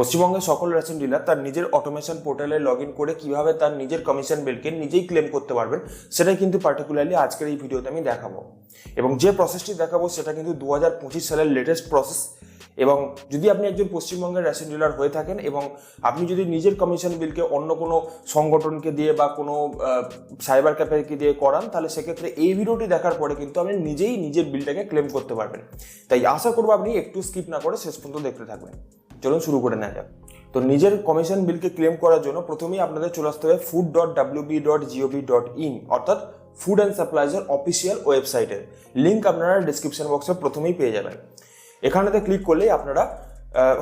পশ্চিমবঙ্গের সকল ration dealer তার নিজের অটোমেশন পোর্টালে লগ ইন করে কীভাবে তার নিজের কমিশন বিলকে নিজেই ক্লেম করতে পারবেন, সেটাই কিন্তু পার্টিকুলারলি আজকের এই ভিডিওতে আমি দেখাবো। এবং যে প্রসেসটি দেখাবো, সেটা কিন্তু দু হাজার পঁচিশ সালের লেটেস্ট প্রসেস এবং যদি আপনি একজন পশ্চিমবঙ্গের রেশন ডিলার হয়ে থাকেন এবং আপনি যদি নিজের কমিশন বিলকে অন্য কোনো সংগঠনকে দিয়ে বা কোনো সাইবার ক্যাফেকে দিয়ে করান, তাহলে সেক্ষেত্রে এই ভিডিওটি দেখার পরে কিন্তু আপনি নিজেই নিজের বিলটাকে ক্লেম করতে পারবেন। তাই আশা করব আপনি একটু স্কিপ না করে শেষ পর্যন্ত দেখতে থাকবেন। চলুন শুরু করে নেওয়া যাক। তো নিজের কমিশন বিলকে ক্লেম করার জন্য প্রথমেই আপনাদের চলে আসতে হবে food dot WB dot GOV dot in অর্থাৎ ফুড অ্যান্ড সাপ্লাইজের অফিসিয়াল ওয়েবসাইটের লিঙ্ক আপনারা ডিসক্রিপশন বক্সে প্রথমেই পেয়ে যাবেন। এখানেতে ক্লিক করলেই আপনারা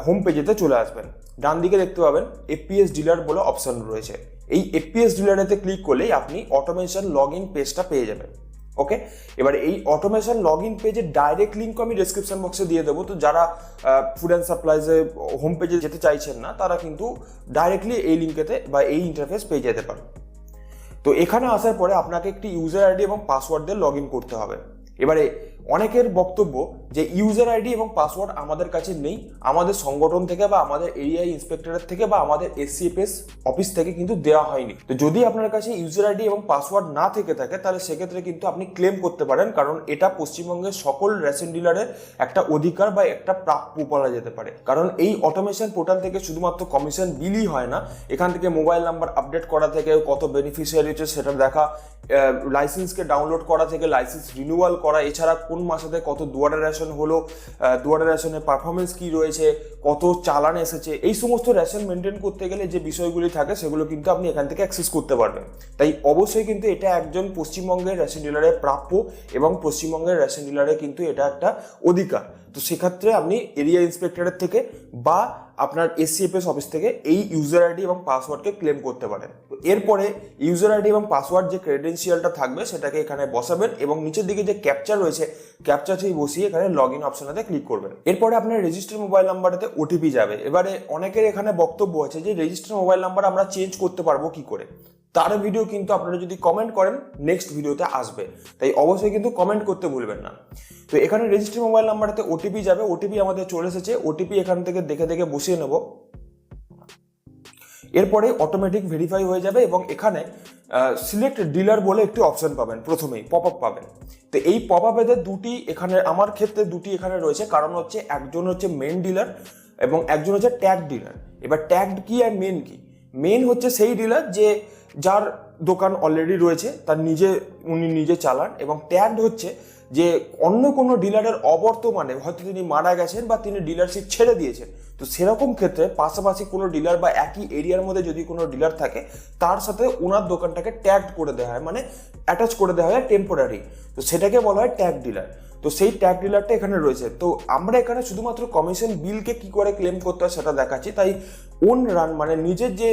হোম পেজেতে চলে আসবেন। ডান দিকে দেখতে পাবেন এপিএস ডিলার বলে অপশন রয়েছে। এই এপিএস ডিলারেতে ক্লিক করলেই আপনি অটোমেশন লগ ইন পেজটা পেয়ে যাবেন। ওকে এবার এই অটোমেশন লগ ইন পেজের ডাইরেক্ট লিঙ্ক আমি ডিসক্রিপশন বক্সে দিয়ে দেবো। তো যারা ফুড অ্যান্ড সাপ্লাইজে হোম পেজে যেতে চাইছেন না, তারা কিন্তু ডাইরেক্টলি এই লিঙ্কেতে বা এই ইন্টারফেস পেয়ে যেতে পারে। তো এখানে আসার পরে আপনাকে একটি ইউজার আইডি এবং পাসওয়ার্ড দিয়ে লগ ইন করতে হবে। এবারে অনেকের বক্তব্য যে ইউজার আইডি এবং পাসওয়ার্ড আমাদের কাছে নেই, আমাদের সংগঠন থেকে বা আমাদের এরিয়া ইন্সপেক্টরের থেকে বা আমাদের এসসিএফএস অফিস থেকে কিন্তু দেওয়া হয়নি। তো যদি আপনার কাছে ইউজার আইডি এবং পাসওয়ার্ড না থেকে থাকে, তাহলে সেক্ষেত্রে কিন্তু আপনি ক্লেম করতে পারেন, কারণ এটা পশ্চিমবঙ্গের সকল রেশন ডিলারের একটা অধিকার বা একটা প্রাপ্য বলা যেতে পারে। কারণ এই অটোমেশন পোর্টাল থেকে শুধুমাত্র কমিশন বিলই হয় না, এখান থেকে মোবাইল নাম্বার আপডেট করা থেকে, কত বেনিফিশিয়ারি হচ্ছে সেটা দেখা লাইসেন্সকে ডাউনলোড করা থেকে লাইসেন্স রিনিউয়াল করা, এছাড়া কোন মাসেতে কত দুয়ারে রেশন হলো দুয়ারে রেশনের পারফরমেন্স কী রয়েছে, কত চালান এসেছে, এই সমস্ত রেশন মেনটেন করতে গেলে যে বিষয়গুলি থাকে সেগুলো কিন্তু আপনি এখান থেকে অ্যাক্সেস করতে পারবেন। তাই অবশ্যই কিন্তু এটা একজন পশ্চিমবঙ্গের রেশন ডিলারের প্রাপ্য এবং পশ্চিমবঙ্গের রেশন ডিলারের কিন্তু এটা একটা অধিকার। তো সেক্ষেত্রে আপনি এরিয়া ইন্সপেক্টরের থেকে বা আপনার এসসিএফএস অফিস থেকে এই ইউজার আইডি এবং পাসওয়ার্ডকে ক্লেম করতে পারেন। এরপরে ইউজার আইডি এবং পাসওয়ার্ড যে ক্রেডেন্সিয়ালটা থাকবে সেটাকে এখানে বসাবেন এবং নিচের দিকে যে ক্যাপচার রয়েছে ক্যাপচার ক্যাপচারটি বসিয়ে এখানে লগ ইন অপশনাতে ক্লিক করবেন। এরপরে আপনার রেজিস্টার মোবাইল নাম্বারেতে ওটিপি যাবে। এবারে অনেকের এখানে বক্তব্য আছে যে রেজিস্টার মোবাইল নাম্বার আমরা চেঞ্জ করতে পারব কি করে? তার ভিডিও কিন্তু আপনারা যদি কমেন্ট করেন নেক্সট ভিডিওতে আসবে। তাই অবশ্যই কিন্তু কমেন্ট করতে ভুলবেন না। তো এখানে রেজিস্টার মোবাইল নাম্বারেতে ওটিপি যাবে। ওটিপি আমাদের চলে এসেছে। ওটিপি এখান থেকে দেখে দেখে বসিয়ে নেব। এরপরে অটোমেটিক ভেরিফাই হয়ে যাবে এবং এখানে সিলেক্ট ডিলার বলে একটি অপশন পাবেন প্রথমেই পপ আপ পাবেন। তো এই পপ আপেতে দুটি এখানে, আমার ক্ষেত্রে দুটি এখানে রয়েছে। কারণ হচ্ছে একজন হচ্ছে মেন ডিলার এবং একজন হচ্ছে ট্যাগ ডিলার এবার ট্যাগ কি আর মেন কি? মেন হচ্ছে সেই ডিলার যে যার দোকান অলরেডি রয়েছে, তার নিজে, উনি নিজে চালান এবং ট্যাগ হচ্ছে যে অন্য কোনো ডিলারের অবর্তমানে হয়তো তিনি মারা গেছেন বা তিনি ডিলারশিপ ছেড়ে দিয়েছেন। তো সেরকম ক্ষেত্রে পাশাপাশি কোনো ডিলার বা একই এরিয়ার মধ্যে যদি কোনো ডিলার থাকে, তার সাথে ওনার দোকানটাকে ট্যাগ করে দেওয়া হয় মানে অ্যাটাচ করে দেওয়া হয় টেম্পোরারি তো সেটাকে বলা হয় ট্যাগ ডিলার তো সেই ট্যাগ ডিলারটা এখানে রয়েছে। তো আমরা এখানে শুধুমাত্র কমিশন বিলকে কি করে ক্লেম করতে হয় সেটা দেখাচ্ছি। তাই ওন রান মানে নিজের যে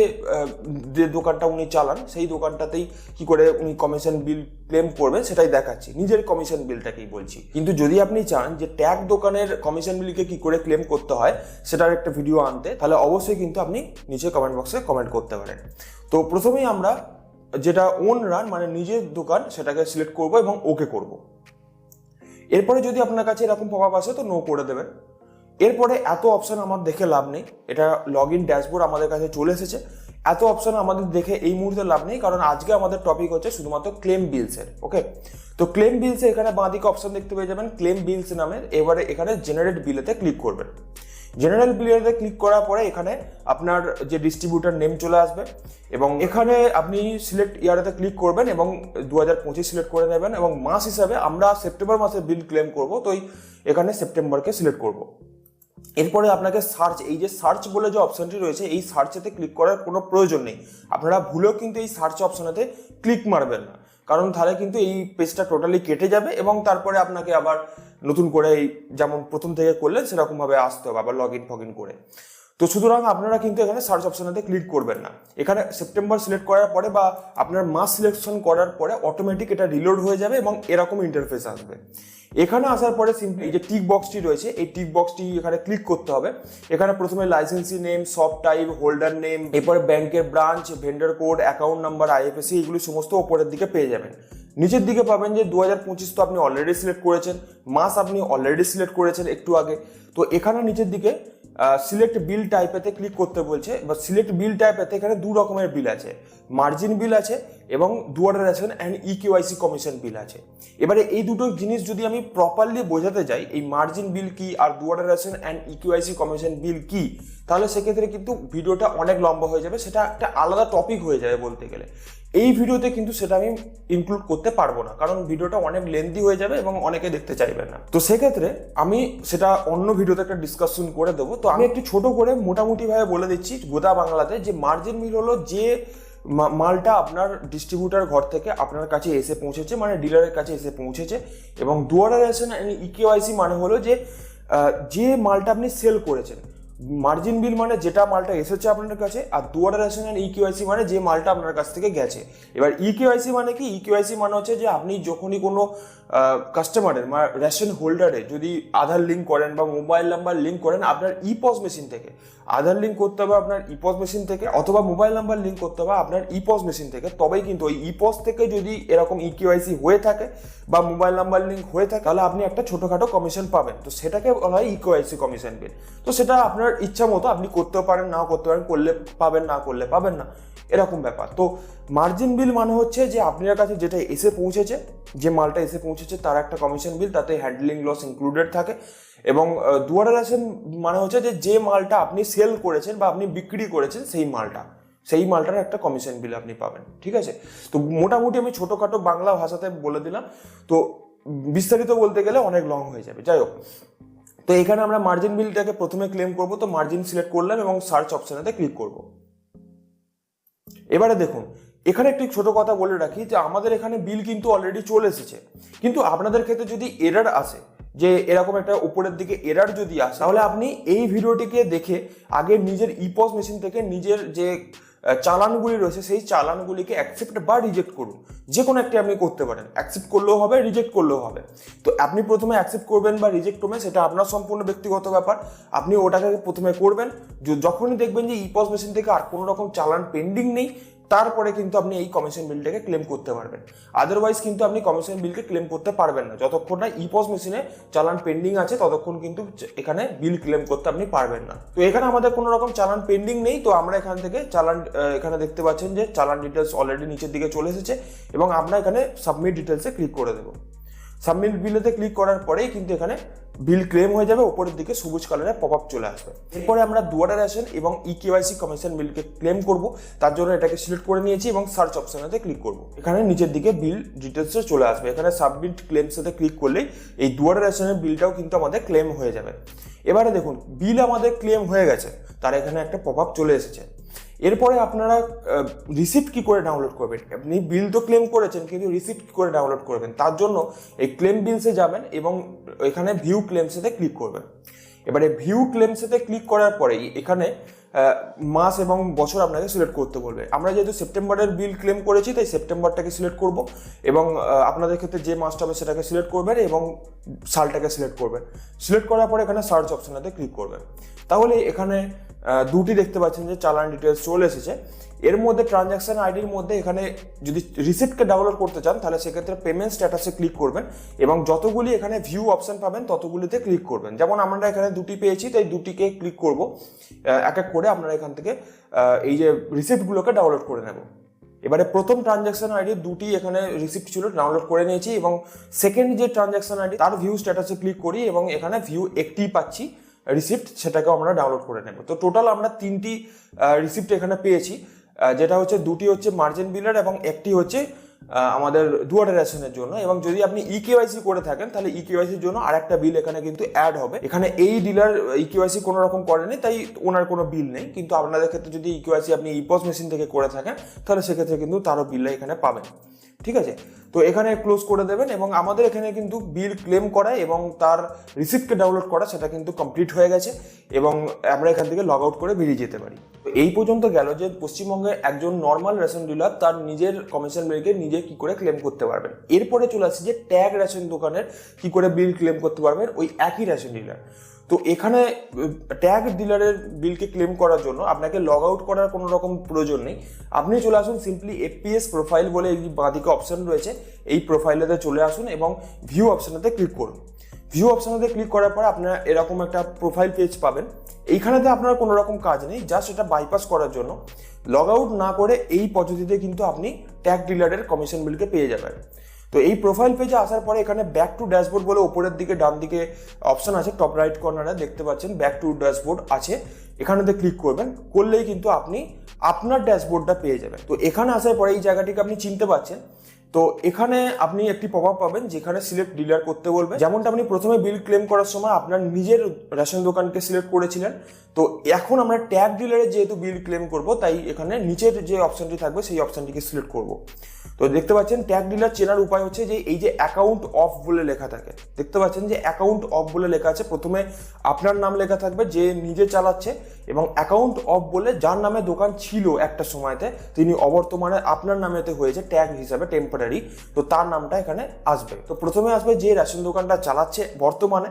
যে দোকানটা উনি চালান, সেই দোকানটাতেই কি করে উনি কমিশন বিল ক্লেম করবেন, সেটাই দেখাচ্ছি। নিজের কমিশন বিলটাকেই বলছি। কিন্তু যদি আপনি চান যে ট্যাগ দোকানের কমিশন বিলকে কি করে ক্লেম করতে হয়, সেটার একটা ভিডিও আনতে, তাহলে অবশ্যই কিন্তু আপনি নিচে কমেন্ট বক্সে কমেন্ট করতে পারেন। তো প্রথমেই আমরা যেটা ওন রান মানে নিজের দোকান, সেটাকে সিলেক্ট করব এবং ওকে করব। এরপরে যদি আপনার কাছে এরকম পপ আসে, তো নো করে দেবেন। এরপরে এত অপশান আমার দেখে লাভ নেই। এটা লগ ইন ড্যাশবোর্ড আমাদের কাছে চলে এসেছে। এত অপশান আমাদের দেখে এই মুহূর্তে লাভ নেই, কারণ আজকে আমাদের টপিক হচ্ছে শুধুমাত্র ক্লেম বিলসের ওকে তো ক্লেম বিলসে এখানে বাঁদিকে অপশান দেখতে পেয়ে যাবেন ক্লেম বিলস নামে এবারে এখানে জেনারেট বিলেতে ক্লিক করবেন। জেনারেল বিলেতে ক্লিক করার পরে এখানে আপনার যে ডিস্ট্রিবিউটার নেম চলে আসবে এবং এখানে আপনি সিলেক্ট ইয়ারেতে ক্লিক করবেন এবং দু হাজার পঁচিশ সিলেক্ট করে নেবেন এবং মাস হিসাবে আমরা সেপ্টেম্বর মাসে বিল ক্লেম করব, তো এখানে সেপ্টেম্বরকে সিলেক্ট করব। এরপরে আপনাকে সার্চ এই যে সার্চ বলে যে অপশনটি রয়েছে, এই সার্চেতে ক্লিক করার কোনো প্রয়োজন নেই। আপনারা ভুলেও কিন্তু এই সার্চ অপশনেতে ক্লিক মারবেন না। কারণ তাহলে কিন্তু এই পেজটা টোটালি কেটে যাবে এবং তারপরে আপনাকে আবার নতুন করে এই যেমন প্রথম থেকে করলেন, সেরকমভাবে আসতে হবে, আবার লগ ইন ফগ ইন করে। তো সুতরাং আপনারা কিন্তু এখানে সার্চ অপশনেতে ক্লিক করবেন না। এখানে সেপ্টেম্বর সিলেক্ট করার পরে বা আপনার মাস সিলেকশন করার পরে অটোমেটিক এটা রিলোড হয়ে যাবে এবং এরকম ইন্টারফেস আসবে। এখানে আসার পরে সিম্পলি এই যে টিক বক্সটি রয়েছে, এই টিক বক্সটি এখানে ক্লিক করতে হবে। এখানে প্রথমে লাইসেন্সি নেম সব টাইপ হোল্ডার নেম এরপরে ব্যাংকের branch vendor code account number IFSC এগুলো সমস্ত ওপরের দিকে পেয়ে যাবেন। নিচের দিকে পাবেন যে দু হাজার পঁচিশ তো আপনি অলরেডি সিলেক্ট করেছেন, মাস আপনি অলরেডি সিলেক্ট করেছেন একটু আগে। তো এখানে নিচের দিকে সিলেক্ট বিল টাইপেতে ক্লিক করতে বলছে বা সিলেক্ট বিল টাইপেতে এখানে দু রকমের বিল আছে। মার্জিন বিল আছে এবং দুয়ার ration and eKYC commission bill আছে। এবারে এই দুটো জিনিস যদি আমি প্রপারলি বোঝাতে যাই, এই মার্জিন বিল কি আর দুয়ার ration and eKYC commission bill কি, তাহলে সেক্ষেত্রে কিন্তু ভিডিওটা অনেক লম্বা হয়ে যাবে, সেটা একটা আলাদা টপিক হয়ে যাবে বলতে গেলে। এই ভিডিওতে কিন্তু সেটা আমি ইনক্লুড করতে পারব না, কারণ ভিডিওটা অনেক লেন্দি হয়ে যাবে এবং অনেকে দেখতে চাইবে না। তো সেক্ষেত্রে আমি সেটা অন্য ভিডিওতে একটা ডিসকাশন করে দেবো। তো আমি একটু ছোট করে মোটামুটিভাবে বলে দিচ্ছি গোদা বাংলাতে যে মার্জিন মিল হলো যে মালটা আপনার ডিস্ট্রিবিউটার ঘর থেকে আপনার কাছে এসে পৌঁছেছে মানে ডিলারের কাছে এসে পৌঁছেছে এবং দুয়ারে রেশন ইকেওয়াইসি মানে হলো যে যে মালটা আপনি সেল করেছেন মার্জিন বিল মানে যেটা মালটা এসেছে আপনার কাছে আর দুয়ারে রেশন অ্যান্ড ইকিউআইসি মানে যে মালটা আপনার কাছ থেকে গেছে। এবার ইকিউআইসি মানে কি? ইকিউআইসি মানে হচ্ছে যে আপনি যখনই কোনো কাস্টমারের মানে রেশন হোল্ডারে যদি আধার লিঙ্ক করেন বা মোবাইল নাম্বার লিঙ্ক করেন, আপনার ইপস মেশিন থেকে, আধার লিঙ্ক করতে হবে আপনার ইপস মেশিন থেকে অথবা মোবাইল নাম্বার লিঙ্ক করতে হবে আপনার ইপস মেশিন থেকে। তবেই কিন্তু ওই ইপস থেকে যদি এরকম ইকিউআইসি হয়ে থাকে বা মোবাইল নাম্বার লিঙ্ক হয়ে থাকে, তাহলে আপনি একটা ছোটোখাটো কমিশন পাবেন। তো সেটাকে বলা হয় ইকিউআইসি কমিশন বিল তো সেটা আপনার ইচ্ছা মতো আপনি করতেও পারেন, নাও করতে পারেন, করলে পাবেন, না করলে পাবেন না। এরকম ব্যাপার। তো মার্জিন বিল মানে হচ্ছে যে আপনার কাছে যেটা এসে পৌঁছেছে, যে মালটা এসে পৌঁছেছে, তার একটা কমিশন বিল তাতে হ্যান্ডলিং লস ইনক্লুডেড থাকে এবং দুয়ারে রেশন মানে হচ্ছে যে যে মালটা আপনি সেল করেছেন বা আপনি বিক্রি করেছেন, সেই মালটা, সেই মালটার একটা কমিশন বিল আপনি পাবেন, ঠিক আছে? তো মোটামুটি আমি ছোটোখাটো বাংলা ভাষাতে বলে দিলাম। তো বিস্তারিত বলতে গেলে অনেক লং হয়ে যাবে। যাই হোক তো এখানে আমরা মার্জিন বিলটাকে প্রথমে ক্লেম করব, তো মার্জিন সিলেক্ট করলাম এবং সার্চ অপশানেতে ক্লিক করব। এবারে দেখুন, এখানে একটি ছোট কথা বলে রাখি যে আমাদের এখানে বিল কিন্তু অলরেডি চলে এসেছে। কিন্তু আপনাদের ক্ষেত্রে যদি এরার আসে, যে এরকম একটা উপরের দিকে এরার যদি আসে, তাহলে আপনি এই ভিডিওটিকে দেখে আগে নিজের ইপস মেশিন থেকে নিজের যে চালানগুলি রয়েছে, সেই চালানগুলিকে অ্যাকসেপ্ট বা রিজেক্ট করুন। যে কোনো একটি আপনি করতে পারেন। অ্যাকসেপ্ট করলেও হবে রিজেক্ট করলেও হবে। তো আপনি প্রথমে অ্যাকসেপ্ট করবেন বা রিজেক্ট করবেন, সেটা আপনার সম্পূর্ণ ব্যক্তিগত ব্যাপার। আপনি ওটাকে প্রথমে করবেন। যখনই দেখবেন যে ইপস মেশিন থেকে আর কোনো রকম চালান পেন্ডিং নেই তারপরে কিন্তু আপনি এই কমিশন বিলটাকে ক্লেম করতে পারবেন। আদারওয়াইজ কিন্তু আপনি কমিশন বিলকে ক্লেম করতে পারবেন না। যতক্ষণ না ইপস মেশিনে চালান পেন্ডিং আছে, ততক্ষণ কিন্তু এখানে বিল ক্লেম করতে আপনি পারবেন না। তো এখানে আমাদের কোনো রকম চালান পেন্ডিং নেই। তো আমরা এখান থেকে চালান এখানে দেখতে পাচ্ছেন যে চালান ডিটেলস অলরেডি নিচের দিকে চলে এসেছে এবং আমরা এখানে সাবমিট ডিটেলসে ক্লিক করে দেবো। সাবমিট বিলেতে ক্লিক করার পরেই কিন্তু এখানে বিল ক্লেম হয়ে যাবে উপরের দিকে সবুজ কালারের পপ আপ চলে আসবে। এরপরে আমরা দুয়ারে রেশন এবং ই কেওয়াইসি কমিশন বিলকে ক্লেম করব, তার জন্য এটাকে সিলেক্ট করে নিয়েছি এবং সার্চ অপশনেতে ক্লিক করব। এখানে নিচের দিকে বিল ডিটেলসে চলে আসবে, এখানে সাবমিট ক্লেম সাথে ক্লিক করলেই এই দুয়ারে রেশনের বিলটাও কিন্তু আমাদের ক্লেম হয়ে যাবে। এবারে দেখুন বিল আমাদের ক্লেম হয়ে গেছে, তার এখানে একটা পপ আপ চলে এসেছে। এরপরে আপনারা রিসিপ্ট কি করে ডাউনলোড করবেন? আপনি বিল তো ক্লেম করেছেন, কিন্তু রিসিপ্ট কি করে ডাউনলোড করবেন? তার জন্য এই ক্লেম বিলসে যাবেন এবং এখানে ভিউ ক্লেমসেতে ক্লিক করবেন। এবারে ভিউ ক্লেমসেতে ক্লিক করার পরেই এখানে মাস এবং বছর আপনাকে সিলেক্ট করতে বলবে। আমরা যেহেতু সেপ্টেম্বরের বিল ক্লেম করেছি, তাই সেপ্টেম্বরটাকে সিলেক্ট করব এবং আপনাদের ক্ষেত্রে যে মাসটা হবে সেটাকে সিলেক্ট করবেন এবং সালটাকে সিলেক্ট করবেন। সিলেক্ট করার পরে এখানে সার্চ অপশানেতে ক্লিক করবেন। তাহলে এখানে দুটি দেখতে পাচ্ছেন যে চালান ডিটেলস চলে এসেছে। এর মধ্যে ট্রানজাকশন আইডির মধ্যে এখানে যদি রিসিপ্টকে ডাউনলোড করতে চান, তাহলে সেক্ষেত্রে পেমেন্ট স্ট্যাটাসে ক্লিক করবেন এবং যতগুলি এখানে ভিউ অপশন পাবেন, ততগুলিতে ক্লিক করবেন। যেমন আমরা এখানে দুটি পেয়েছি, তাই দুটিকে ক্লিক করব। এক এক করে আপনারা এখান থেকে এই যে রিসিপ্টগুলোকে ডাউনলোড করে নেব। এবারে প্রথম ট্রানজাকশন আইডি দুটি এখানে রিসিপ্ট ছিল ডাউনলোড করে নিয়েছি এবং সেকেন্ড যে ট্রানজাকশন আইডি তার ভিউ স্ট্যাটাসে ক্লিক করি এবং এখানে ভিউ একটি পাচ্ছি। রিসিপ্ট সেটাকে আমরা ডাউনলোড করে নেব। তো টোটাল আমরা তিনটি রিসিপ্ট এখানে পেয়েছি। যেটা হচ্ছে দুটি হচ্ছে মার্জিন বিলার এবং একটি হচ্ছে আমাদের দুয়ারে রেশনের জন্য এবং যদি আপনি ই কেওয়াইসি করে থাকেন, তাহলে ই কেওয়াইসির জন্য আরেকটা বিল এখানে কিন্তু অ্যাড হবে। এখানে এই ডিলার ই কেওয়াইসি কোনো রকম করেনি, তাই ওনার কোনো বিল নেই। কিন্তু আপনাদের ক্ষেত্রে যদি ই কেওয়াইসি আপনি ইপস মেশিন থেকে করে থাকেন, তাহলে সেক্ষেত্রে কিন্তু তারও বিলটা এখানে পাবেন। ঠিক আছে? তো এখানে ক্লোজ করে দেবেন এবং আমাদের এখানে কিন্তু বিল ক্লেম করা এবং তার রিসিপ্টকে ডাউনলোড করা, সেটা কিন্তু কমপ্লিট হয়ে গেছে এবং আমরা এখান থেকে লগ আউট করে বেরিয়ে যেতে পারি। এই পর্যন্ত গেল যে পশ্চিমবঙ্গে একজন নর্মাল রেশন ডিলার তার নিজের কমিশন বিলকে নিজে কি করে ক্লেম করতে পারবেন। এরপরে চলে আসছে যে ট্যাগ রেশন দোকানের কি করে বিল ক্লেম করতে পারবেন, ওই একই রেশন ডিলার তো এখানে ট্যাগ ডিলারের বিলকে ক্লেম করার জন্য আপনাকে লগ আউট করার কোনো রকম প্রয়োজন নেই। আপনি চলে আসুন সিম্পলি এফপিএস প্রোফাইল বলে এই বাঁদিকে অপশন রয়েছে, এই প্রোফাইলেতে চলে আসুন এবং ভিউ অপশনেতে ক্লিক করুন। ভিউ অপশনেতে ক্লিক করার পর আপনারা এরকম একটা প্রোফাইল পেজ পাবেন। এইখানেতে আপনার কোনো রকম কাজ নেই জাস্ট এটা বাইপাস করার জন্য। লগ আউট না করে এই পদ্ধতিতে কিন্তু আপনি ট্যাগ ডিলারের কমিশন বিলকে পেয়ে যাবেন। তো এই প্রোফাইল পেজে আসার পরে এখানে ব্যাক টু ড্যাশবোর্ড বলে ওপরের দিকে ডান দিকে অপশন আছে টপ রাইট কর্নারে দেখতে পাচ্ছেন ব্যাক টু ড্যাশবোর্ড আছে। এখানেতে ক্লিক করবেন, করলেই কিন্তু আপনি আপনার ড্যাশবোর্ডটা পেয়ে যাবেন। তো এখানে আসার পরে এই জায়গাটিকে আপনি চিনতে পারছেন তো এখানে আপনি একটি পপ আপ পাবেন যেখানে সিলেক্ট ডিলার করতে বলবে। যেমনটা আপনি প্রথমে বিল ক্লেম করার সময় আপনার নিজের রেশন দোকানকে সিলেক্ট করেছিলেন। তো এখন আমরা ট্যাগ ডিলারে যেহেতু বিল ক্লেম করব, তাই এখানে নিচের যে অপশনটি থাকবে, সেই অপশনটিকে সিলেক্ট করব। তো দেখতে পাচ্ছেন ট্যাগ ডিলার চেনার উপায় হচ্ছে যে এই যে অ্যাকাউন্ট অফ বলে লেখা থাকে, দেখতে পাচ্ছেন যে অ্যাকাউন্ট অফ বলে লেখা আছে। প্রথমে আপনার নাম লেখা থাকবে, যে নিজে চালাচ্ছে। এবং অ্যাকাউন্ট অফ বলে যার নামে দোকান ছিল একটা সময়তে, তিনি অবর্তমানে আপনার নামেতে হয়েছে ট্যাগ হিসাবে টেম্পোরারি তো তার নামটা এখানে আসবে। তো প্রথমে আসবে যে রেশন দোকানটা চালাচ্ছে বর্তমানে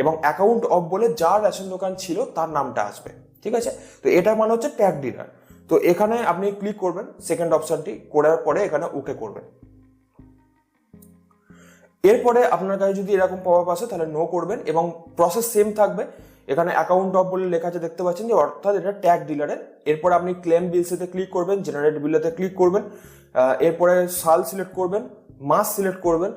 এবং অ্যাকাউন্ট অফ বলে যার রেশন দোকান ছিল তার নামটা আসবে, ঠিক আছে? তো এটা মানে হচ্ছে ট্যাগ ডিলার তো এখানে আপনি ক্লিক করবেন সেকেন্ড অপশনটি করার পরে এখানে ওকে করবেন। এরপরে আপনার কাছে যদি এরকম পপ আসে, তাহলে নো করবেন এবং প্রসেস সেম থাকবে। এখানে অ্যাকাউন্ট অফ বলে লেখা আছে, দেখতে পাচ্ছেন যে অর্থাৎ এটা ট্যাগ ডিলারের এরপর আপনি ক্লেম বিলসেতে ক্লিক করবেন জেনারেট বিলেতে ক্লিক করবেন এরপরে সাল সিলেক্ট করবেন মাস সিলেক্ট করবেন।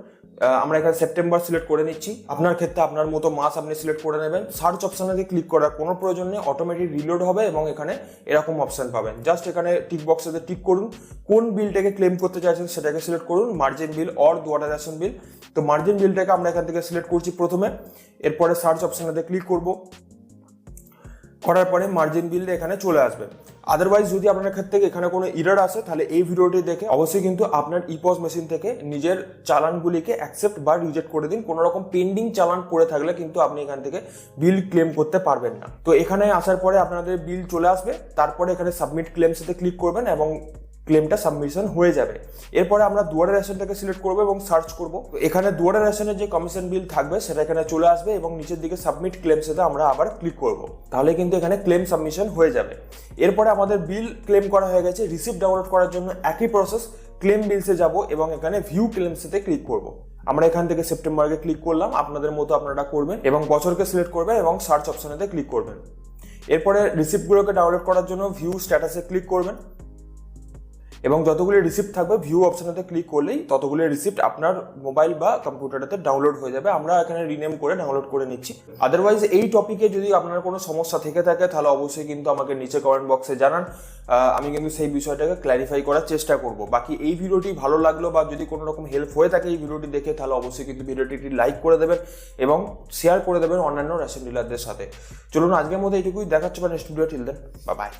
আমরা এখানে সেপ্টেম্বর সিলেক্ট করে নিচ্ছি। আপনার ক্ষেত্রে আপনার মতো মাস আপনি সিলেক্ট করে নেবেন। সার্চ অপশানে ক্লিক করার কোনো প্রয়োজন নেই। অটোমেটিক রিলোড হবে এবং এখানে এরকম অপশান পাবেন। জাস্ট এখানে টিক বক্সেতে টিক করুন। কোন বিলটাকে ক্লেম করতে চাইছেন সেটাকে সিলেক্ট করুন। মার্জিন বিল অর দুয়াটার রেশন বিল তো মার্জিন বিলটাকে আমরা এখান থেকে সিলেক্ট করছি প্রথমে। এরপরে সার্চ অপশানেতে ক্লিক করব। করার পরে মার্জিন বিলটা এখানে চলে আসবে। আদারওয়াইজ যদি আপনার ক্ষেত্রে থেকে এখানে কোনো ইরার আসে, তাহলে এই ভিডিওটি দেখে অবশ্যই কিন্তু আপনার ইপস মেশিন থেকে নিজের চালানগুলিকে অ্যাকসেপ্ট বা রিজেক্ট করে দিন। কোনো রকম পেন্ডিং চালান পড়ে থাকলে কিন্তু আপনি এখান থেকে বিল ক্লেম করতে পারবেন না। তো এখানে আসার পরে আপনাদের বিল চলে আসবে। তারপরে এখানে সাবমিট ক্লেমসেতে ক্লিক করবেন এবং ক্লেমটা সাবমিশন হয়ে যাবে। এরপরে আমরা দুয়ারে রেশনটাকে সিলেক্ট করব এবং সার্চ করব। এখানে দুয়ারে রেশনের যে কমিশন বিল থাকবে, সেটা এখানে চলে আসবে এবং নিচের দিকে সাবমিট ক্লেমসেতে আমরা আবার ক্লিক করব। তাহলে কিন্তু এখানে ক্লেম সাবমিশন হয়ে যাবে। এরপরে আমাদের বিল ক্লেম করা হয়ে গেছে রিসিপ্ট ডাউনলোড করার জন্য একই প্রসেস ক্লেম বিলসে যাব এবং এখানে ভিউ ক্লেমসেতে ক্লিক করব। আমরা এখান থেকে সেপ্টেম্বরকে ক্লিক করলাম, আপনাদের মতো আপনারা করবেন এবং বছরকে সিলেক্ট করবেন এবং সার্চ অপশনেতে ক্লিক করবেন। এরপরে রিসিপ্টগুলোকে ডাউনলোড করার জন্য ভিউ স্ট্যাটাসে ক্লিক করবেন। এবং যতগুলি রিসিপ্ট থাকবে ভিউ অপশনেতে ক্লিক করলেই ততগুলি রিসিপ্ট আপনার মোবাইল বা কম্পিউটারেতে ডাউনলোড হয়ে যাবে। আমরা এখানে রিনেম করে ডাউনলোড করে নিচ্ছি। আদারওয়াইজ এই টপিকে যদি আপনার কোনো সমস্যা থেকে থাকে, তাহলে অবশ্যই কিন্তু আমাকে নিচে কমেন্ট বক্সে জানান। আমি কিন্তু সেই বিষয়টাকে ক্ল্যারিফাই করার চেষ্টা করব। বাকি এই ভিডিওটি ভালো লাগল বা যদি কোনো রকম হেল্প হয়ে থাকে এই ভিডিওটি দেখে, তাহলে অবশ্যই কিন্তু ভিডিওটি লাইক করে দেবেন এবং শেয়ার করে দেবেন অন্যান্য রেশন ডিলারদের সাথে। চলুন, আজকের মধ্যে এইটুকুই। দেখাচ্ছে বা নেক্সট ভিডিও টিল দেন বা বাই